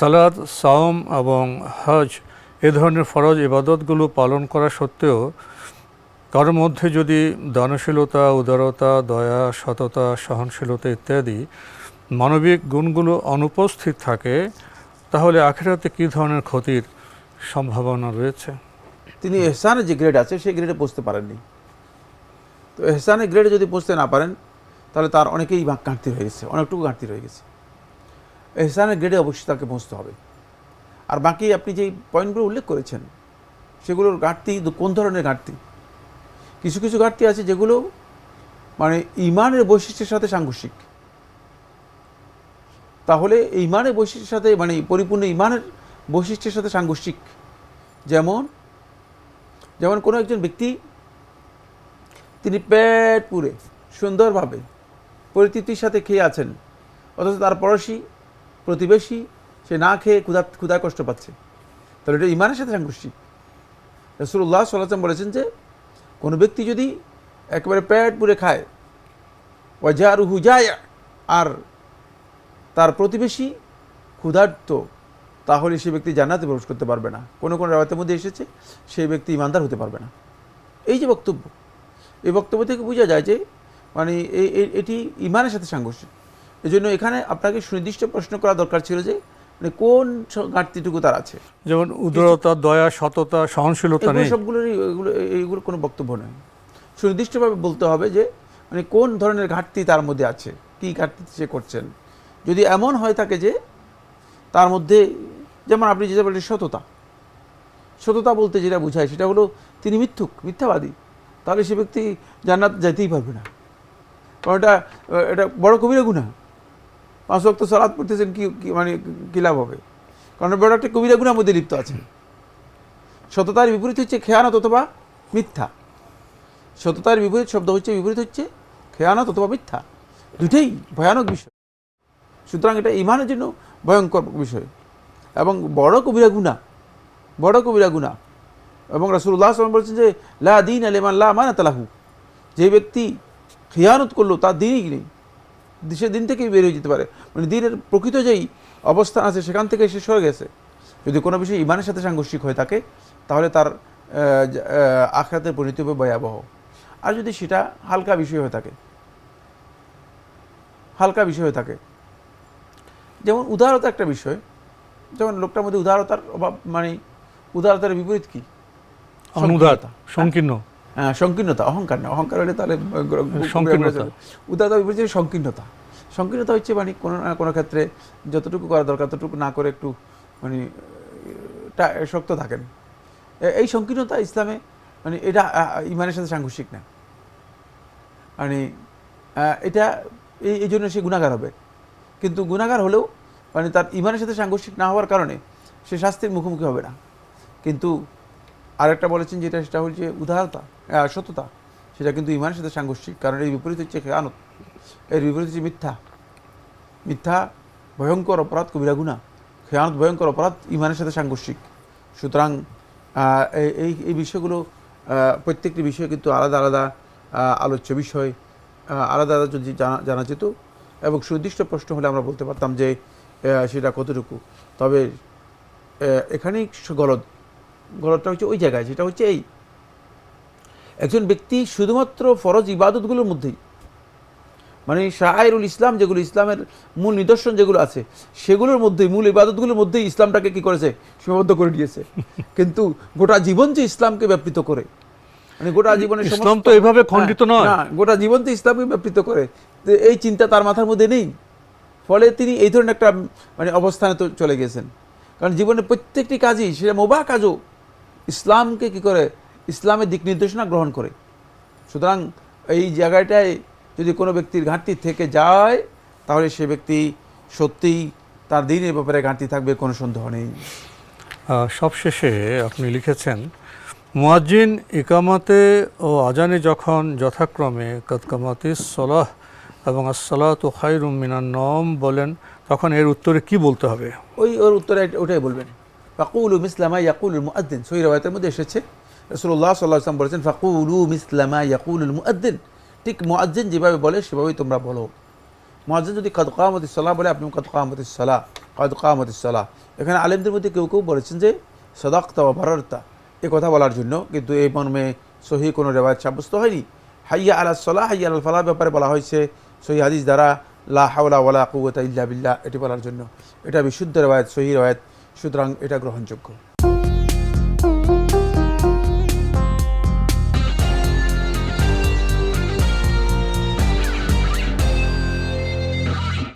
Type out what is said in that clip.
সালাদ, সাওম এবং হজ এ ধরনের ফরজ ইবাদতগুলো পালন করা সত্ত্বেও কারোর মধ্যে যদি দানশীলতা, উদারতা, দয়া, সততা, সহনশীলতা ইত্যাদি মানবিক গুণগুলো অনুপস্থিত থাকে, তাহলে আখেরাতে কী ধরনের ক্ষতির সম্ভাবনা রয়েছে? তিনি এহসানের যে গ্রেড আছে, সেই গ্রেডে পৌঁছতে পারেননি। তো এহসানের গ্রেডে যদি পৌঁছতে না পারেন, তাহলে তার অনেকেই ঘাটতি হয়ে গেছে, অনেকটুকু ঘাটতি রয়ে গেছে। এহসানের গ্রেডে অবশ্যই তাকে পৌঁছতে হবে। আর বাকি আপনি যেই পয়েন্টগুলো উল্লেখ করেছেন, সেগুলোর ঘাটতি কোন ধরনের ঘাটতি? কিছু কিছু ঘাটতি আছে যেগুলো মানে ইমানের বৈশিষ্ট্যের সাথে সাংঘর্ষিক। তাহলে এই ইমানের বৈশিষ্ট্যের সাথে মানে পরিপূর্ণ ইমানের বৈশিষ্ট্যের সাথে সাংঘর্ষিক। যেমন যেমন কোনো একজন ব্যক্তি, তিনি পেট পুরে সুন্দরভাবে পরিতৃপ্তির সাথে খেয়ে আছেন, অথচ তার পড়োশি প্রতিবেশী, সে না খেয়ে ক্ষুধা ক্ষুধায় কষ্ট পাচ্ছে। তাহলে এটা ইমানের সাথে সাংঘর্ষিক। রসুল্লাহ সাল্লাম বলেছেন যে, কোনো ব্যক্তি যদি একেবারে পেট পুরে খায় ওয়াজা রুহু যায় আর তার প্রতিবেশী ক্ষুধার্ত, তাহলে সে ব্যক্তি জান্নাতে প্রবেশ করতে পারবে না। কোনো কোনো রাওয়াতের মধ্যে এসেছে, সেই ব্যক্তি ইমানদার হতে পারবে না। এই যে বক্তব্য, এই বক্তব্য থেকে বোঝা যায় যে মানে এটি ইমানের সাথে সাংঘর্ষিক। এই জন্য এখানে আপনাকে সুনির্দিষ্ট প্রশ্ন করা দরকার ছিল যে মানে কোন ঘাটতিটুকু তার আছে? যেমন উদারতা দয়া সততা সহনশীলতা এগুলো নেই। সবগুলোরই এগুলো এইগুলো কোনো বক্তব্য নয় সুনির্দিষ্টভাবে বলতে হবে যে মানে কোন ধরনের ঘাটতি তার মধ্যে আছে? কী ঘাটতি সে করছেন? যদি এমন হয় থাকে যে তার মধ্যে যেমন আপনি যেটা বললেন সততা। সততা বলতে যেটা বোঝায় সেটা হলো তিনি মিথ্যুক মিথ্যাবাদী। তাহলে সে ব্যক্তি জান্নাত যাইতেই পারবে না। কারণ এটা এটা বড় কবিরা গুণা পাঁচ ওয়াক্ত সালাদ পড়তেছেন, কি মানে কী লাভ হবে? কারণ বড় একটা কবিরা গুণার মধ্যে লিপ্ত আছে। সততার বিপরীত হচ্ছে খেয়ানত অথবা মিথ্যা। সততার বিপরীত শব্দ হচ্ছে, বিপরীত হচ্ছে খেয়ানত অথবা মিথ্যা। দুটোই ভয়ানক বিষয়। সুতরাং এটা ইমানের জন্য ভয়ঙ্কর বিষয়। এবং বড় কবিরা গুণা, বড় কবিরা গুণা। এবং রাসুল্লাহ সাল্লাম বলছেন যে, লা দিন আলিমান লা মানা তালাহু যে ব্যক্তি খেয়ানত করল, তার দিনই নেই। সে দিন থেকেই বের হয়ে যেতে পারে। মানে দিনের প্রকৃত যেই অবস্থান আছে সেখান থেকে শেষ হয়ে গেছে। যদি কোনো বিষয় ইমানের সাথে সাংঘর্ষিক হয়ে থাকে তাহলে তার আখরাতের পরিণতি হবে ভয়াবহ। আর যদি সেটা হালকা বিষয় হয়ে থাকে হালকা বিষয় হয়ে থাকে যেমন উদারতা একটা বিষয় যেমন লোকটার মধ্যে উদারতার অভাব মানে উদারতার বিপরীত কি? অনুদাত সংকীর্ণতা। সংকীর্ণ। সংকীর্ণতা অহংকার না অহংকার হলে তাহলে সংকীর্ণতা। উদারতা বিপরীত সংকীর্ণতা। সংকীর্ণতা হচ্ছে মানে কোনো না কোনো ক্ষেত্রে যতটুকু করা দরকার ততটুকু না করে একটু মানে শক্ত থাকেন। এই সংকীর্ণতা ইসলামে মানে এটা ইমানের সাথে সাংঘর্ষিক না। মানে এটা এই এই জন্য সে গুণাগার হবে। কিন্তু গুণাগার হলেও মানে তার ইমানের সাথে সাংঘর্ষিক না হওয়ার কারণে সে শাস্তির মুখোমুখি হবে না। কিন্তু আরেকটা বলেছেন যেটা, সেটা হচ্ছে উদারতা সততা, সেটা কিন্তু ইমানের সাথে সাংঘর্ষিক, কারণ এর বিপরীত হচ্ছে খেয়ানত এর বিপরীত হচ্ছে মিথ্যা। মিথ্যা ভয়ঙ্কর অপরাধ, কবিরা গুণা খেয়ানত ভয়ঙ্কর অপরাধ, ইমানের সাথে সাংঘর্ষিক। সুতরাং এই- এই এই বিষয়গুলো প্রত্যেকটি বিষয় কিন্তু আলাদা আলাদা আলোচ্য বিষয় আলাদা আলাদা যদি জানা জানা যেত, এবং সুনির্দিষ্ট প্রশ্ন হলে আমরা বলতে পারতাম যে সেটা কতটুকু। তবে এখানেই গলদ। গলদটা হচ্ছে ওই জায়গায় যেটা হচ্ছে এই। একজন ব্যক্তি শুধুমাত্র ফরজ ইবাদতগুলোর মধ্যেই মানে শাহরুল ইসলাম যেগুলো ইসলামের মূল নিদর্শন যেগুলো আছে সেগুলোর মধ্যেই মূল ইবাদতগুলোর মধ্যেই ইসলামটাকে কি করেছে? সীমাবদ্ধ করে দিয়েছে। কিন্তু গোটা জীবন যে ইসলামকে ব্যাপৃত করে মানে গোটা জীবনের ইসলাম তো এভাবে খণ্ডিত হ্যাঁ, নয়। না গোটা জীবন তো ইসলামকে ব্যাপৃত করে। এই চিন্তা তার মাথার মধ্যে নেই। ফলে তিনি এই ধরনের একটা মানে অবস্থানে তো চলে গেছেন। কারণ জীবনের প্রত্যেকটি কাজই সেটা মোবা কাজও ইসলামকে কি করে? ইসলামের দিক নির্দেশনা গ্রহণ করে। সুতরাং এই জায়গাটায় যদি কোনো ব্যক্তির ঘাটতি থেকে যায় তাহলে সে ব্যক্তি সত্যিই তার দিনের ব্যাপারে ঘাটতি থাকবে কোনো সন্দেহ নেই। সবশেষে আপনি লিখেছেন মুয়াজ্জিন ইকামাতে ও আজানে যখন যথাক্রমে কদকামাতি সলাহ এবং আসসালাতু খায়রুম মিনান নম বলেন তখন এর উত্তরে কি বলতে হবে? ওই ওর উত্তরে ওটাই বলবেন। ফাকুলু মিসলামা ইয়াকুল মুআদ্দিন। সহি রাওয়াতের মধ্যে এসেছে। রাসূলুল্লাহ সাল্লাল্লাহু আলাইহি ওয়াসাল্লাম বলেছেন, ফাকুলু মিসলামা ইয়াকুল মুআদ্দিন। ঠিক মুআদ্দিন যেভাবে বলে, সেভাবেই তোমরা বলো। মুআদ্দিন যদি কদ সালাহ বলে আপনি কদ কামাতিস সালাহ কদ এখানে আলেমদের মধ্যে কেউ কেউ বলেছেন যে, সদাক্তা বা ভরতা এ কথা বলার জন্য কিন্তু এই মর্মে সহি কোনো রেওয়ায়ত সাব্যস্ত হয়নি। হাইয়া আলাহ সাল্লাহ হাইয়া আল ফালাহ ব্যাপারে বলা হয়েছে সহি হাদিস দ্বারা, লা হাওলা ওয়ালা কুওয়াতা ইল্লা বিল্লাহ এটি বলার জন্য। এটা বিশুদ্ধ রেওয়ায়ত, সহি রেওয়ায়ত। সুতরাং এটা গ্রহণযোগ্য।